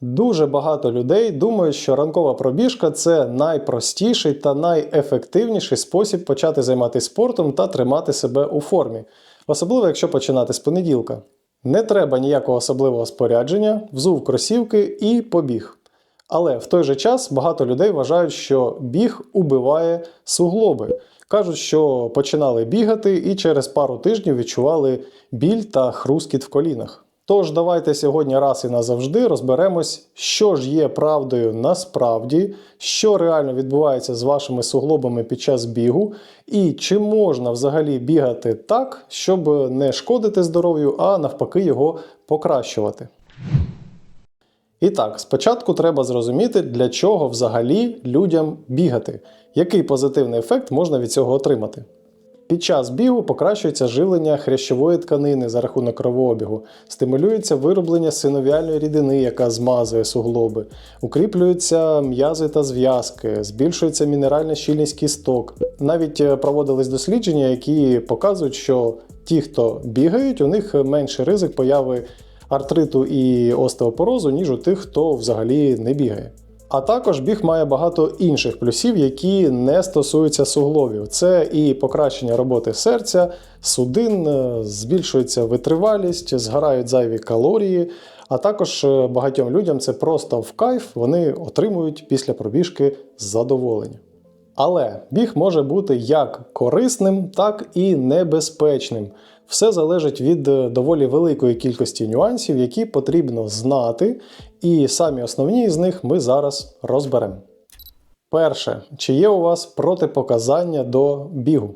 Дуже багато людей думають, що ранкова пробіжка це найпростіший та найефективніший спосіб почати займатися спортом та тримати себе у формі, особливо якщо починати з понеділка. Не треба ніякого особливого спорядження, взув кросівки і побіг. Але в той же час багато людей вважають, що біг убиває суглоби. Кажуть, що починали бігати і через пару тижнів відчували біль та хрускіт в колінах. Тож давайте сьогодні раз і назавжди розберемось, що ж є правдою насправді, що реально відбувається з вашими суглобами під час бігу, і чи можна взагалі бігати так, щоб не шкодити здоров'ю, а навпаки його покращувати. І так, спочатку треба зрозуміти, для чого взагалі людям бігати, який позитивний ефект можна від цього отримати. Під час бігу покращується живлення хрящової тканини за рахунок кровообігу, стимулюється вироблення синовіальної рідини, яка змазує суглоби, укріплюються м'язи та зв'язки, збільшується мінеральна щільність кісток. Навіть е, проводились дослідження, які показують, що ті, хто бігають, у них менший ризик появи артриту і остеопорозу, ніж у тих, хто взагалі не бігає. А також біг має багато інших плюсів, які не стосуються суглобів. Це і покращення роботи серця, судин, е, збільшується витривалість, згорають зайві калорії. А також е, багатьом людям це просто в кайф, вони отримують після пробіжки задоволення. Але біг може бути як корисним, так і небезпечним. Все залежить від е, доволі великої кількості нюансів, які потрібно знати, і самі основні з них ми зараз розберемо. Перше, чи є у вас протипоказання до бігу?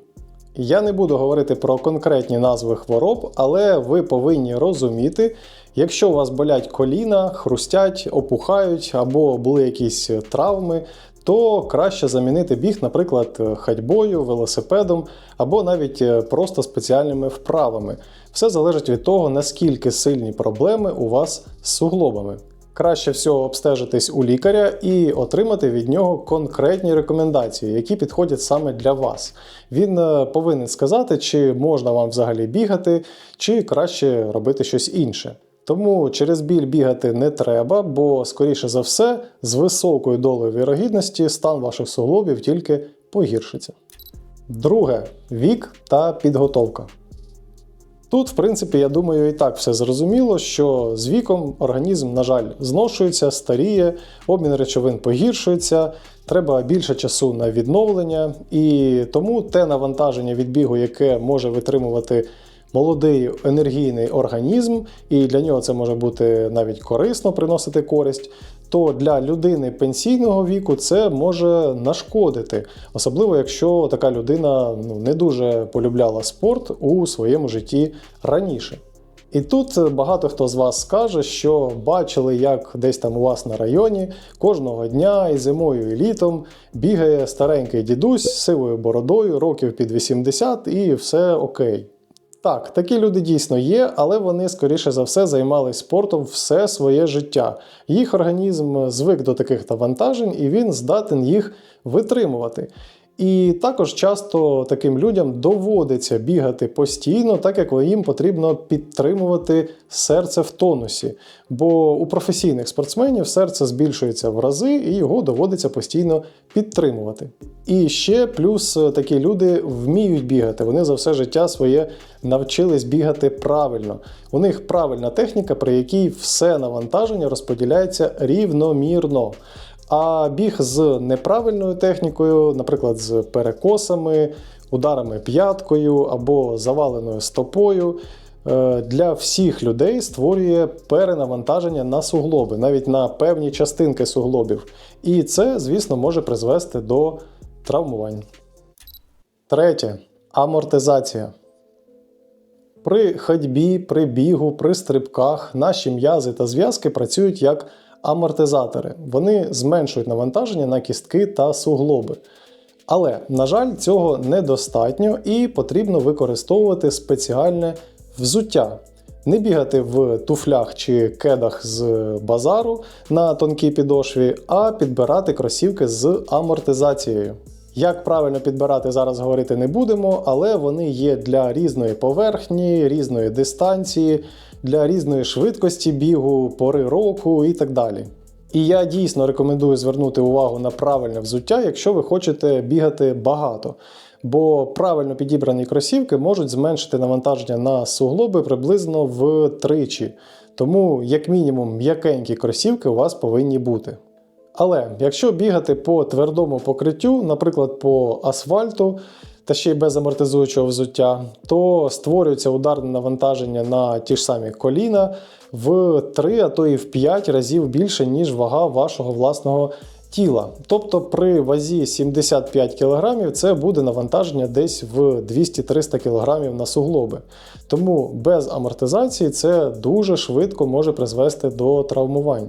Я не буду говорити про конкретні назви хвороб, але ви повинні розуміти, якщо у вас болять коліна, хрустять, опухають або були якісь травми, то краще замінити біг, наприклад, ходьбою, велосипедом або навіть е, просто спеціальними вправами. Все залежить від того, наскільки сильні проблеми у вас з суглобами. Краще всього обстежитись у лікаря і отримати від нього конкретні рекомендації, які підходять саме для вас. Він е, повинен сказати, чи можна вам взагалі бігати, чи краще робити щось інше. Тому через біль бігати не треба, бо, скоріше за все, з високою долею вірогідності стан ваших суглобів тільки погіршиться. Друге вік та підготовка. Тут, в принципі, я думаю, і так все зрозуміло, що з віком організм, на жаль, зношується, старіє, обмін речовин погіршується, треба більше часу на відновлення, і тому те навантаження від бігу, яке може витримувати молодий енергійний організм, і для нього це може бути навіть корисно приносити користь. То для людини пенсійного віку це може нашкодити, особливо якщо така людина ну, не дуже полюбляла спорт у своєму житті раніше. І тут багато хто з вас скаже, що бачили, як десь там у вас на районі кожного дня і зимою, і літом бігає старенький дідусь з сивою бородою, років під 80, і все окей. Так, такі люди дійсно є, але вони, скоріше за все, займалися спортом все своє життя. Їх організм звик до таких навантажень і він здатен їх витримувати. І також часто таким людям доводиться бігати постійно, так як їм потрібно підтримувати серце в тонусі. Бо у професійних спортсменів серце збільшується в рази і його доводиться постійно підтримувати. І ще плюс е, такі люди вміють бігати. Вони за все життя своє навчились бігати правильно. У них правильна техніка, при якій все навантаження розподіляється рівномірно. А біг з неправильною технікою, наприклад, з перекосами, ударами п'яткою або заваленою стопою, е, для всіх людей створює перенавантаження на суглоби, навіть на певні частинки суглобів. І це, звісно, може призвести до травмувань. Третє амортизація. При ходьбі, при бігу, при стрибках наші м'язи та зв'язки працюють як амортизатори. Вони зменшують навантаження на кістки та суглоби. Але, на жаль, цього недостатньо і потрібно використовувати спеціальне взуття. Не бігати в туфлях чи кедах з базару на тонкій підошві, а підбирати кросівки з амортизацією. Як правильно підбирати, зараз говорити не будемо, але вони є для різної поверхні, різної дистанції, для різної швидкості бігу, пори року і так далі. І я дійсно рекомендую звернути увагу на правильне взуття, якщо ви хочете бігати багато. Бо правильно підібрані кросівки можуть зменшити навантаження на суглоби приблизно втричі. Тому, як мінімум, м'якенькі кросівки у вас повинні бути. Але якщо бігати по твердому покриттю, наприклад, по асфальту, та ще й без амортизуючого взуття, то створюється ударне навантаження на ті ж самі коліна в 3, а то і в 5 разів більше, ніж вага вашого власного тіла. Тобто при вазі 75 кг це буде навантаження десь в 200-300 кг на суглоби. Тому без амортизації це дуже швидко може призвести до травмувань.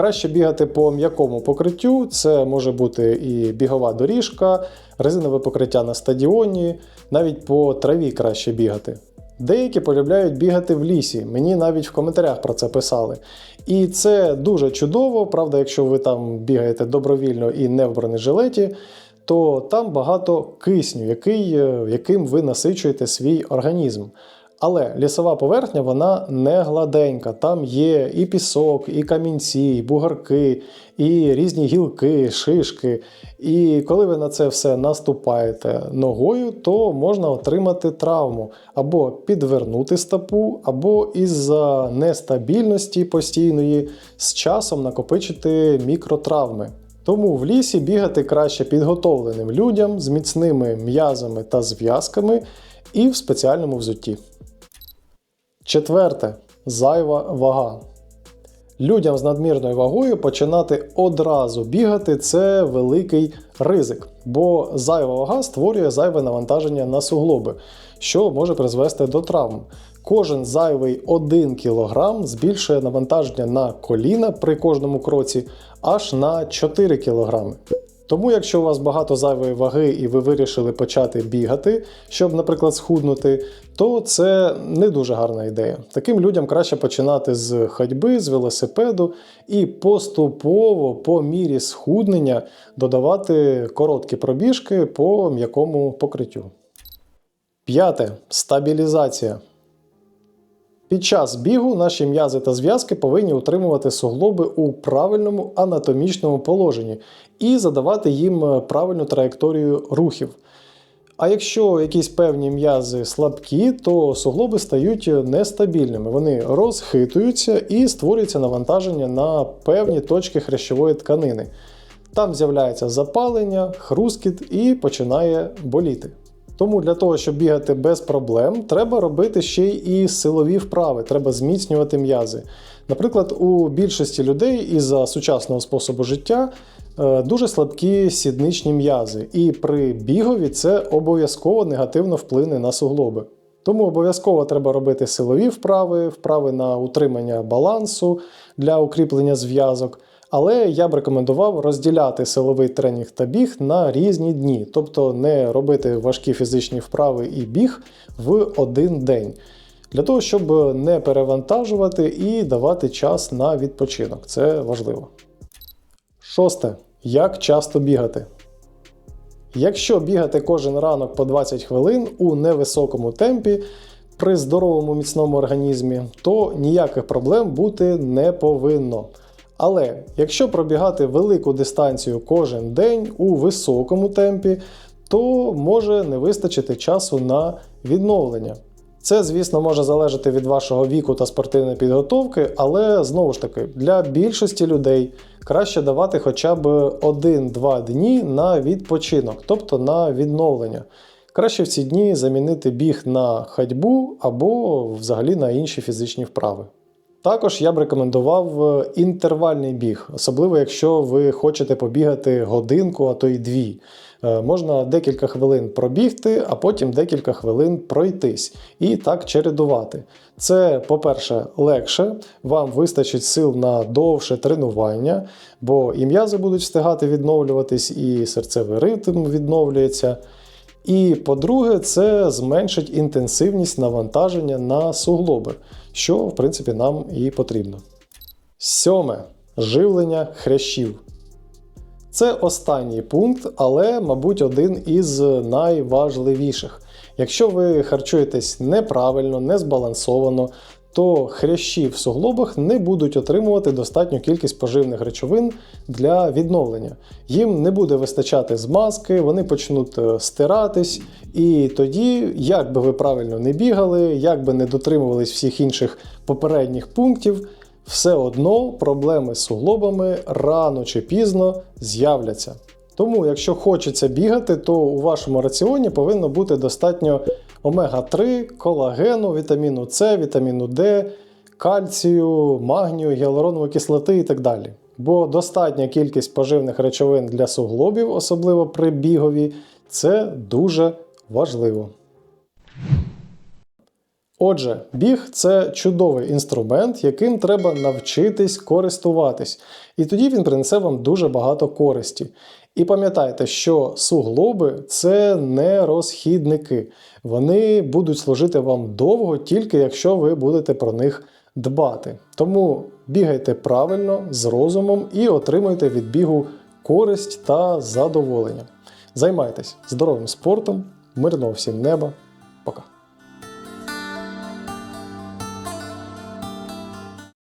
Краще бігати по м'якому покриттю, це може бути і бігова доріжка, резинове покриття на стадіоні, навіть по траві краще бігати. Деякі полюбляють бігати в лісі, мені навіть в коментарях про це писали. І це дуже чудово, правда, якщо ви там бігаєте добровільно і не в бронежилеті, то там багато кисню, який, е, яким ви насичуєте свій організм. Але лісова поверхня вона не гладенька. Там є і пісок, і камінці, і бугарки, і різні гілки, шишки. І коли ви на це все наступаєте ногою, то можна отримати травму або підвернути стопу, або із-за нестабільності постійної з часом накопичити мікротравми. Тому в лісі бігати краще підготовленим людям з міцними м'язами та зв'язками і в спеціальному взутті. Четверте зайва вага. Людям з надмірною вагою починати одразу бігати це великий ризик, бо зайва вага створює зайве навантаження на суглоби, що може призвести до травм. Кожен зайвий 1 кг збільшує навантаження на коліна при кожному кроці аж на 4 кг. Тому, якщо у вас багато зайвої ваги і ви вирішили почати бігати, щоб, наприклад, схуднути, то це не дуже гарна ідея. Таким людям краще починати з ходьби, з велосипеду і поступово, по мірі схуднення, додавати короткі пробіжки по м'якому покриттю. П'яте стабілізація. Під час бігу наші м'язи та зв'язки повинні утримувати суглоби у правильному анатомічному положенні і задавати їм е, правильну траєкторію рухів. А якщо якісь певні м'язи слабкі, то суглоби стають нестабільними. Вони розхитуються і створюється навантаження на певні точки хрящової тканини. Там з'являється запалення, хрускіт і починає боліти. Тому для того, щоб бігати без проблем, треба робити ще й силові вправи, треба зміцнювати м'язи. Наприклад, у більшості людей із-за сучасного способу життя е, дуже слабкі сідничні м'язи, і при бігові це обов'язково негативно вплине на суглоби. Тому обов'язково треба робити силові вправи, вправи на утримання балансу для укріплення зв'язок. Але я б рекомендував розділяти силовий тренінг та біг на різні дні, тобто не робити важкі фізичні вправи і біг в один день. Для того, щоб не перевантажувати і давати час на відпочинок. Це важливо. Шосте. Як часто бігати? Якщо бігати кожен ранок по 20 хвилин у невисокому темпі при здоровому міцному організмі, то ніяких проблем бути не повинно. Але якщо пробігати велику дистанцію кожен день у високому темпі, то може не вистачити часу на відновлення. Це, звісно, може залежати від вашого віку та спортивної підготовки, але знову ж таки, для більшості людей краще давати хоча б 1-2 дні на відпочинок, тобто на відновлення. Краще в ці дні замінити біг на ходьбу або взагалі на інші фізичні вправи. Також я б рекомендував е, інтервальний біг, особливо якщо ви хочете побігати годинку, а то й дві. Е, можна декілька хвилин пробігти, а потім декілька хвилин пройтись і так чередувати. Це, по-перше, легше, вам вистачить сил на довше тренування, бо і м'язи будуть встигати відновлюватись, і серцевий ритм відновлюється. І по-друге, це зменшить інтенсивність навантаження на суглоби, що, в принципі, нам і потрібно. Сьоме живлення хрящів. Це останній пункт, але, мабуть, один із найважливіших. Якщо ви харчуєтесь неправильно, незбалансовано, то хрящі в суглобах не будуть отримувати достатню кількість поживних речовин для відновлення. Їм не буде вистачати змазки, вони почнуть е, стиратись, і тоді, як би ви правильно не бігали, як би не дотримувались всіх інших попередніх пунктів, все одно проблеми з суглобами рано чи пізно з'являться. Тому, якщо хочеться бігати, то у вашому раціоні повинно бути достатньо омега-3, колагену, вітаміну С, вітаміну Д, кальцію, магнію, гіалуронової кислоти і так далі. Бо достатня кількість поживних речовин для суглобів, особливо при бігові, це дуже важливо. Отже, біг це чудовий інструмент, яким треба навчитись користуватись, і тоді він принесе вам дуже багато користі. І пам'ятайте, що суглоби це не розхідники. Вони будуть служити вам довго, тільки якщо ви будете про них дбати. Тому бігайте правильно, з розумом і отримуйте від бігу користь та задоволення. Займайтесь здоровим спортом, мирного всім неба.